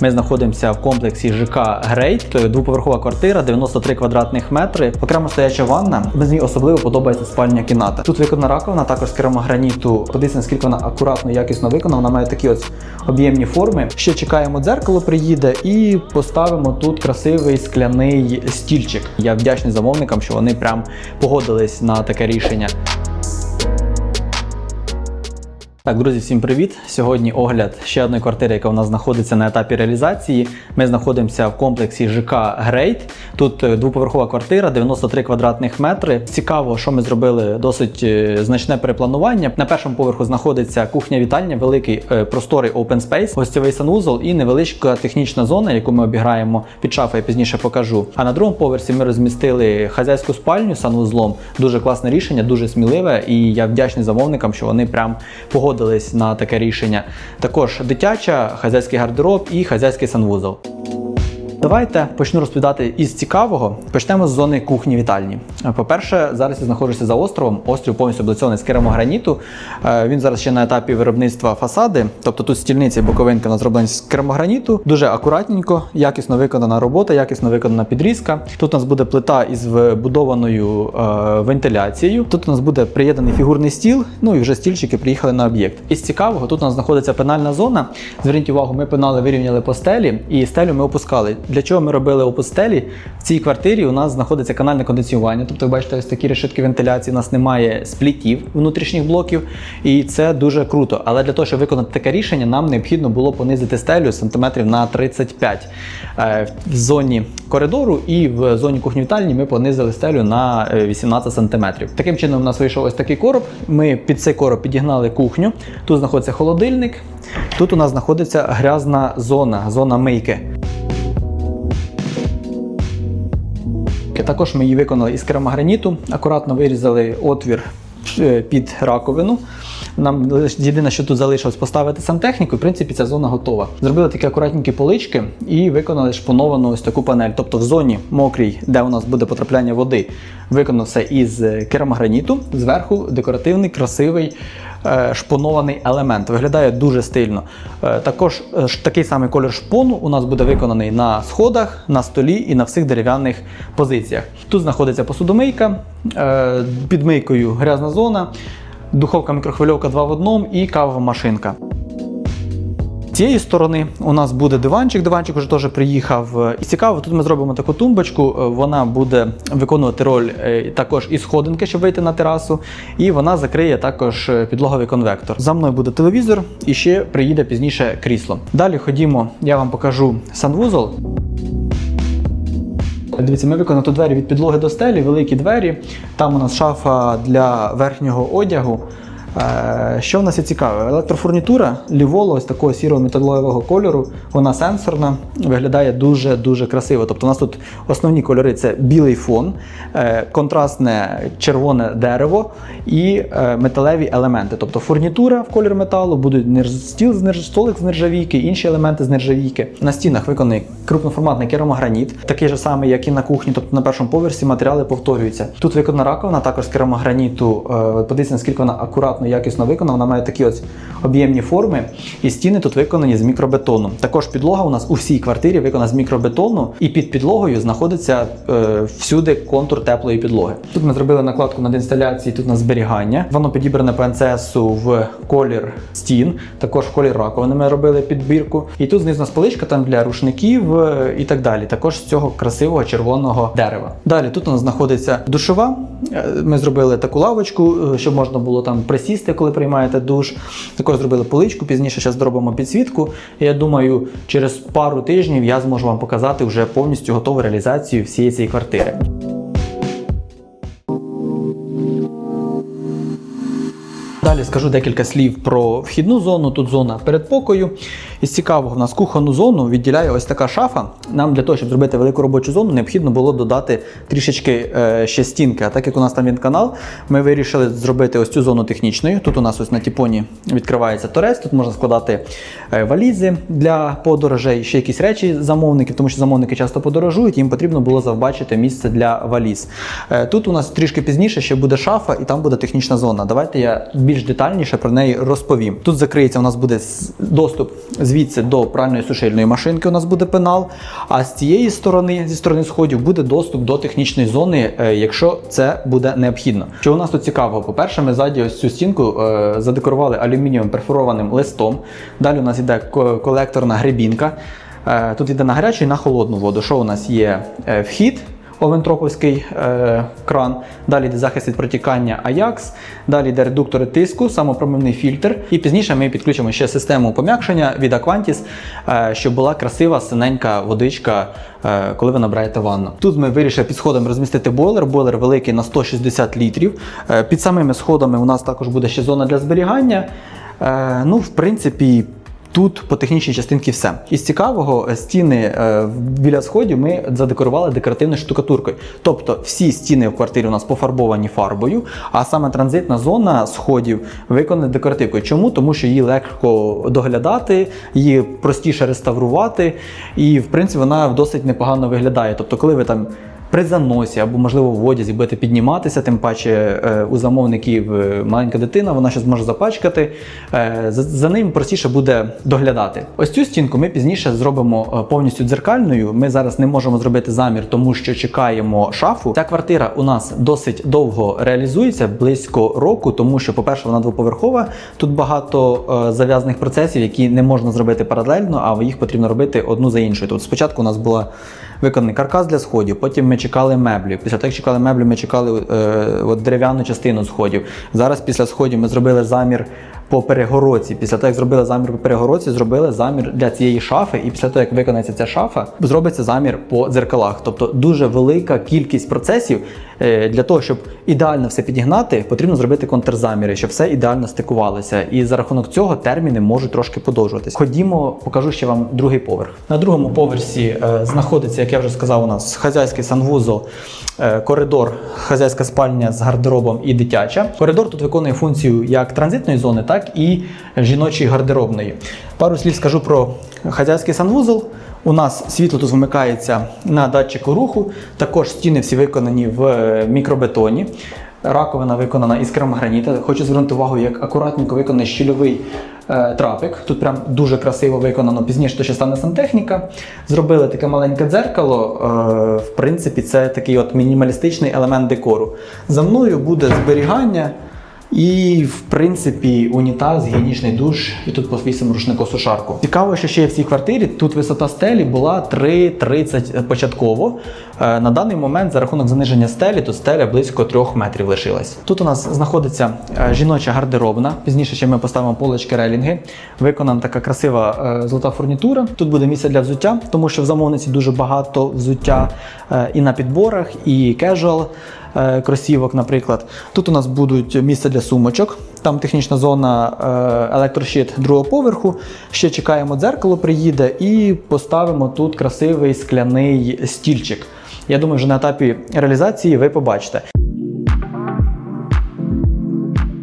Ми знаходимося в комплексі ЖК Грейт, двоповерхова квартира, 93 квадратних метри, окремо стояча ванна. Мені особливо подобається спальня кімната. Тут виконана раковина, також з керамограніту. Подивіться, наскільки вона акуратно, якісно виконана. Вона має такі ось об'ємні форми. Ще чекаємо дзеркало, приїде і поставимо тут красивий скляний стільчик. Я вдячний замовникам, що вони прям погодились на таке рішення. Так, друзі, всім привіт! Сьогодні огляд ще одної квартири, яка у нас знаходиться на етапі реалізації. Ми знаходимося в комплексі ЖК Грейт. Тут е, двоповерхова квартира, 93 квадратних метри. Цікаво, що ми зробили досить е, значне перепланування. На першому поверху знаходиться кухня-вітальня, великий е, просторий open space, гостєвий санвузол і невеличка технічна зона, яку ми обіграємо під шафою, я пізніше покажу. А на другому поверсі ми розмістили хазяйську спальню з санвузлом. Дуже класне рішення, дуже сміливе, і я вдячний замовникам, що вони прям погодились на таке рішення. Також дитяча, хазяйський гардероб і хазяйський санвузол. Давайте почну розповідати із цікавого. Почнемо з зони кухні вітальні. По-перше, зараз я знаходжуся за островом. Острів повністю облицьований з керамограніту. Е, Він зараз ще на етапі виробництва фасади. Тобто тут стільниці і боковинки у нас зроблені з керамограніту. Дуже акуратненько, якісно виконана робота, якісно виконана підрізка. Тут у нас буде плита із вбудованою е, вентиляцією. Тут у нас буде приєднаний фігурний стіл. Ну і вже стільчики приїхали на об'єкт. Із цікавого, тут у нас знаходиться пенальна зона. Зверніть увагу, ми пенали вирівняли по стелі і стелю ми опускали. Для чого ми робили опус стелі? В цій квартирі у нас знаходиться канальне кондиціювання. Тобто, ви бачите, ось такі решетки вентиляції. У нас немає сплітів внутрішніх блоків, і це дуже круто. Але для того, щоб виконати таке рішення, нам необхідно було понизити стелю сантиметрів на 35. Е, В зоні коридору і в зоні кухні вітальні ми понизили стелю на е, 18 сантиметрів. Таким чином, у нас вийшов ось такий короб. Ми під цей короб підігнали кухню. Тут знаходиться холодильник. Тут у нас знаходиться грязна зона, зона мийки. Також ми її виконали із керамограніту, акуратно вирізали отвір е, під раковину. Нам єдине, що тут залишилось поставити сантехніку, в принципі ця зона готова. Зробили такі акуратненькі полички і виконали шпоновану ось таку панель. Тобто в зоні мокрій, де у нас буде потрапляння води, виконав все із керамограніту. Зверху декоративний, красивий е, шпонований елемент. Виглядає дуже стильно. Е, Також е, такий самий колір шпону у нас буде виконаний на сходах, на столі і на всіх дерев'яних позиціях. Тут знаходиться посудомийка, е, під мийкою грязна зона, духовка мікрохвильовка 2 в 1 і кавова машинка. Цієї сторони у нас буде диванчик. Диванчик вже теж приїхав. І цікаво, тут ми зробимо таку тумбочку. Е, Вона буде виконувати роль е, також і сходинки, щоб вийти на терасу. І вона закриє також е, підлоговий конвектор. За мною буде телевізор і ще приїде пізніше крісло. Далі ходімо, я вам покажу санвузол. Дивіться, ми виконали двері від підлоги до стелі, великі двері. Там у нас шафа для верхнього одягу. Що в нас є цікаве? Електрофурнітура ліволо ось такого сірого металевого кольору. Вона сенсорна, виглядає дуже-дуже красиво. Тобто у нас тут основні кольори це білий фон, е, контрастне червоне дерево і е, металеві елементи. Тобто фурнітура в колір металу, будуть стіл з столик з нержавійки, інші елементи з нержавійки. На стінах виконаний крупноформатний керамограніт, такий же самий, як і на кухні, тобто на першому поверсі матеріали повторюються. Тут виконана раковина, також з керамограніту. Е, Подивіться, наскільки вона акуратно, якісно виконана. Вона має такі ось об'ємні форми, і стіни тут виконані з мікробетону. Також підлога у нас у всій квартирі виконана з мікробетону, і під підлогою знаходиться е, всюди контур теплої підлоги. Тут ми зробили накладку над інсталяції, тут на зберігання. Воно підібране по НЦСу в колір стін, також в колір раковини ми робили підбірку. І тут знизу у нас поличка там для рушників е, і так далі. Також з цього красивого червоного дерева. Далі тут у нас знаходиться душова. Е, Ми зробили таку лавочку, е, щоб можна було там присісти, коли приймаєте душ. Також зробили поличку. Пізніше зараз зробимо підсвітку. Я думаю, через пару тижнів я зможу вам показати вже повністю готову реалізацію всієї цієї квартири. Далі скажу декілька слів про вхідну зону. Тут зона передпокою. Із цікавого, в нас кухонну зону відділяє ось така шафа. Нам для того, щоб зробити велику робочу зону, необхідно було додати трішечки е, ще стінки. А так як у нас там він канал, ми вирішили зробити ось цю зону технічною. Тут у нас ось на тіпоні відкривається торець, тут можна складати е, валізи для подорожей, ще якісь речі замовників, тому що замовники часто подорожують, їм потрібно було завбачити місце для валіз. Е, Тут у нас трішки пізніше ще буде шафа, і там буде технічна зона. Давайте я більш детальніше про неї розповім. Тут закриється, у нас буде доступ звідси до пральної сушильної машинки. У нас буде пенал. А з цієї сторони, зі сторони сходів, буде доступ до технічної зони, е, якщо це буде необхідно. Що у нас тут цікавого? По-перше, ми ззаді ось цю стінку е, задекорували алюмінієвим перфорованим листом. Далі у нас йде колекторна гребінка. Е, Тут йде на гарячу і на холодну воду. Що у нас є вхід? Овентроповський е, кран, далі йде захист від протікання Ajax, далі йде редуктори тиску, самопромивний фільтр. І пізніше ми підключимо ще систему пом'якшення від Aquantis, е, щоб була красива синенька водичка, е, коли ви набираєте ванну. Тут ми вирішили під сходами розмістити бойлер. Бойлер великий на 160 літрів. Е, під самими сходами у нас також буде ще зона для зберігання. Е, ну, в принципі. Тут по технічній частинці все. Із цікавого, е, стіни е, біля сходів ми задекорували декоративною штукатуркою. Тобто всі стіни в квартирі у нас пофарбовані фарбою, а саме транзитна зона сходів виконана декоративкою. Чому? Тому що її легко доглядати, її простіше реставрувати, і в принципі вона досить непогано виглядає. Тобто, коли ви там. При заносі або, можливо, в одязі будете підніматися, тим паче е, у замовників е, маленька дитина, вона ще зможе запачкати. Е, За, ним простіше буде доглядати. Ось цю стінку ми пізніше зробимо повністю дзеркальною. Ми зараз не можемо зробити замір, тому що чекаємо шафу. Ця квартира у нас досить довго реалізується, близько року, тому що, по-перше, вона двоповерхова. Тут багато зав'язаних процесів, які не можна зробити паралельно, а їх потрібно робити одну за іншою. Тут спочатку у нас була виконаний каркас для сходів, потім ми чекали меблі. Після того, як чекали меблі, ми чекали е, от дерев'яну частину сходів. Зараз після сходів ми зробили замір по перегородці. Після того, як зробили замір по перегородці, зробили замір для цієї шафи. І після того, як виконається ця шафа, зробиться замір по дзеркалах. Тобто дуже велика кількість процесів е, для того, щоб ідеально все підігнати, потрібно зробити контрзаміри, щоб все ідеально стикувалося. І за рахунок цього терміни можуть трошки подовжуватись. Ходімо, покажу ще вам другий поверх. На другому поверсі е, знаходиться, як я вже сказав, у нас хазяйський санвузол, е, коридор, хазяйська спальня з гардеробом і дитяча. Коридор тут виконує функцію як транзитної зони, так і жіночої гардеробної. Пару слів скажу про хазяйський санвузол. У нас світло тут вмикається на датчику руху. Також стіни всі виконані в е, мікробетоні. Раковина виконана із керамограніта. Хочу звернути увагу, як акуратненько виконаний щільовий е, трапик. Тут прям дуже красиво виконано. Пізніше то ще стане сантехніка. Зробили таке маленьке дзеркало. Е, в принципі, це такий от мінімалістичний елемент декору. За мною буде зберігання. І, в принципі, унітаз, гігієнічний душ, і тут повісимо рушнико-сушарку. Цікаво, що ще є в цій квартирі. Тут висота стелі була 3,30 початково. Е, На даний момент, за рахунок заниження стелі, тут стеля близько 3 метрів лишилась. Тут у нас знаходиться е, жіноча гардеробна. Пізніше ще ми поставимо полочки релінги. Виконана така красива е, золота фурнітура. Тут буде місце для взуття, тому що в замовниці дуже багато взуття е, і на підборах, і кежуал кросівок, наприклад. Тут у нас будуть місця для сумочок. Там технічна зона е, електрощит другого поверху. Ще чекаємо, дзеркало приїде і поставимо тут красивий скляний стільчик. Я думаю, вже на етапі реалізації ви побачите.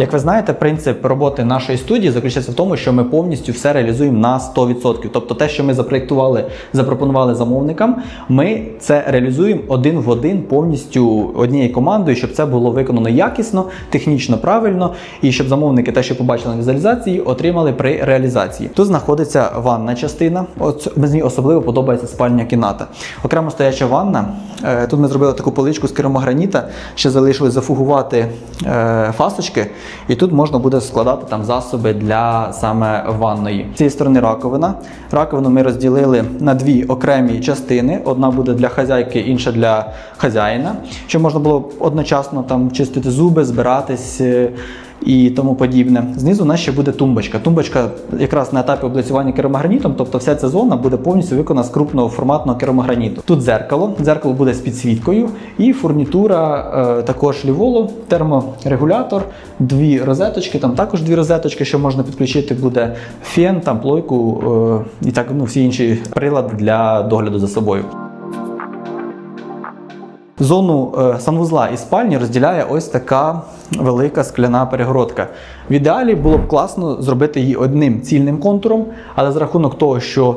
Як ви знаєте, принцип роботи нашої студії заключається в тому, що ми повністю все реалізуємо на 100%. Тобто те, що ми запроєктували, запропонували замовникам, ми це реалізуємо один в один повністю однією командою, щоб це було виконано якісно, технічно правильно, і щоб замовники те, що побачили на візуалізації, отримали при реалізації. Тут знаходиться ванна частина. От мені особливо подобається спальня кімната. Окремо стояча ванна. Е, Тут ми зробили таку поличку з керамограніта, ще залишилось зафугувати е, фасочки, і тут можна буде складати там засоби для саме ванної. З цієї сторони раковина. Раковину ми розділили на дві окремі частини. Одна буде для хазяйки, інша для хазяїна, щоб можна було одночасно там чистити зуби, збиратись. І тому подібне. Знизу у нас ще буде тумбочка. Тумбочка якраз на етапі облицювання керамогранітом, тобто вся ця зона буде повністю виконана з крупного форматного керамограніту. Тут дзеркало, дзеркало буде з підсвіткою, і фурнітура е, також ліволу, терморегулятор, дві розеточки, там також дві розеточки, що можна підключити, буде фен, там плойку е, і так ну, всі інші прилади для догляду за собою. Зону е, санвузла і спальні розділяє ось така велика скляна перегородка. В ідеалі було б класно зробити її одним цільним контуром, але за рахунок того, що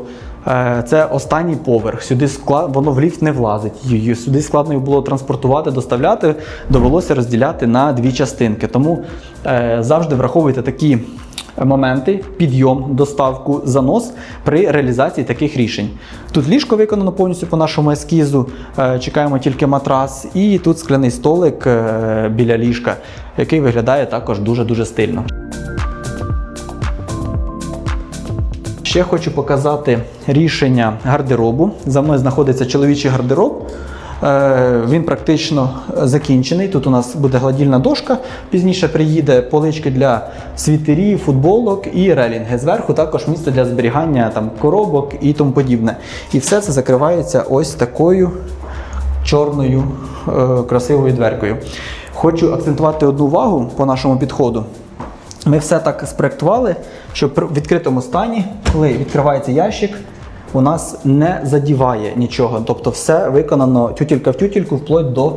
Це останній поверх. Сюди склад, воно в ліфт не влазить. Й- Сюди складно було транспортувати, доставляти, довелося розділяти на дві частинки. Тому е, завжди враховуйте такі моменти: підйом, доставку, занос при реалізації таких рішень. Тут ліжко виконано повністю по нашому ескізу. е, Чекаємо тільки матрас, і тут скляний столик е, біля ліжка, який виглядає також дуже-дуже стильно. Ще хочу показати рішення гардеробу. За мною знаходиться чоловічий гардероб. Е, Він практично закінчений. Тут у нас буде гладільна дошка. Пізніше приїде полички для світерів, футболок і релінги. Зверху також місце для зберігання там, коробок і тому подібне. І все це закривається ось такою чорною е, красивою дверкою. Хочу акцентувати одну увагу по нашому підходу. Ми все так спроектували, що при відкритому стані, коли відкривається ящик, у нас не задіває нічого. Тобто все виконано тютілька в тютільку вплоть до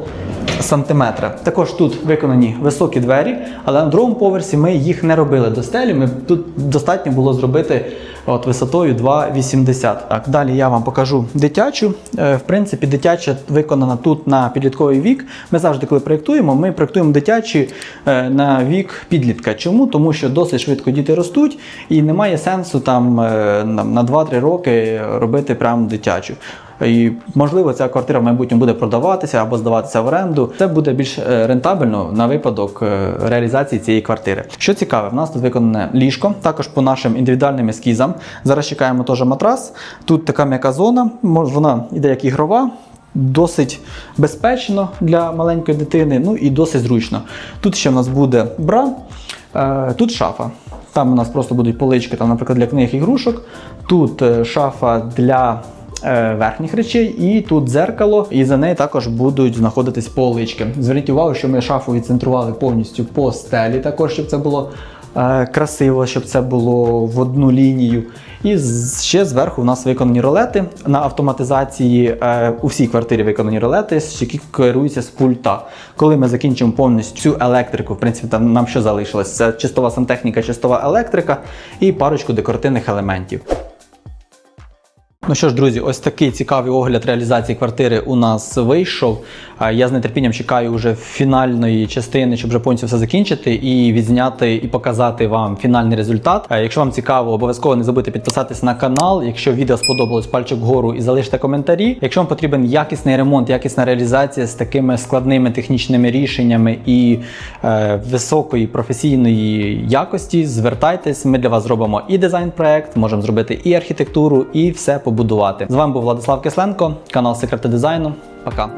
сантиметра. Також тут виконані високі двері, але на другому поверсі ми їх не робили до стелі. Ми тут достатньо було зробити от висотою 2,80. Так, далі я вам покажу дитячу. Е, В принципі, дитяча виконана тут на підлітковий вік. Ми завжди, коли проєктуємо, ми проєктуємо дитячі е, на вік підлітка. Чому? Тому що досить швидко діти ростуть, і немає сенсу там е, на на 2-3 роки робити прям дитячу. І можливо, ця квартира в майбутньому буде продаватися або здаватися в оренду. Це буде більш е, рентабельно на випадок е, реалізації цієї квартири. Що цікаве, в нас тут виконане ліжко, також по нашим індивідуальним ескізам. Зараз чекаємо теж матрас. Тут така м'яка зона, мож- вона іде як ігрова. Досить безпечно для маленької дитини, ну і досить зручно. Тут ще в нас буде бра, е, тут шафа. Там у нас просто будуть полички, там, наприклад, для книг ігрушок. Тут шафа для верхніх речей, і тут дзеркало, і за нею також будуть знаходитись полички. Зверніть увагу, що ми шафу відцентрували повністю по стелі, також щоб це було е, красиво, щоб це було в одну лінію. І ще зверху у нас виконані ролети на автоматизації. е, У всій квартирі виконані ролети, які керуються з пульта. Коли ми закінчимо повністю цю електрику, в принципі, там нам що залишилось? Це чистова сантехніка, чистова електрика і парочку декоративних елементів. Ну що ж, друзі, ось такий цікавий огляд реалізації квартири у нас вийшов. Я з нетерпінням чекаю вже фінальної частини, щоб вже повністю все закінчити і відзняти і показати вам фінальний результат. Якщо вам цікаво, обов'язково не забудьте підписатись на канал. Якщо відео сподобалось, пальчик вгору і залиште коментарі. Якщо вам потрібен якісний ремонт, якісна реалізація з такими складними технічними рішеннями і е, високої професійної якості, звертайтесь. Ми для вас зробимо і дизайн-проект, можемо зробити і архітектуру, і все побудувати. З вами був Владислав Кисленко, канал Секрети дизайну. Пока.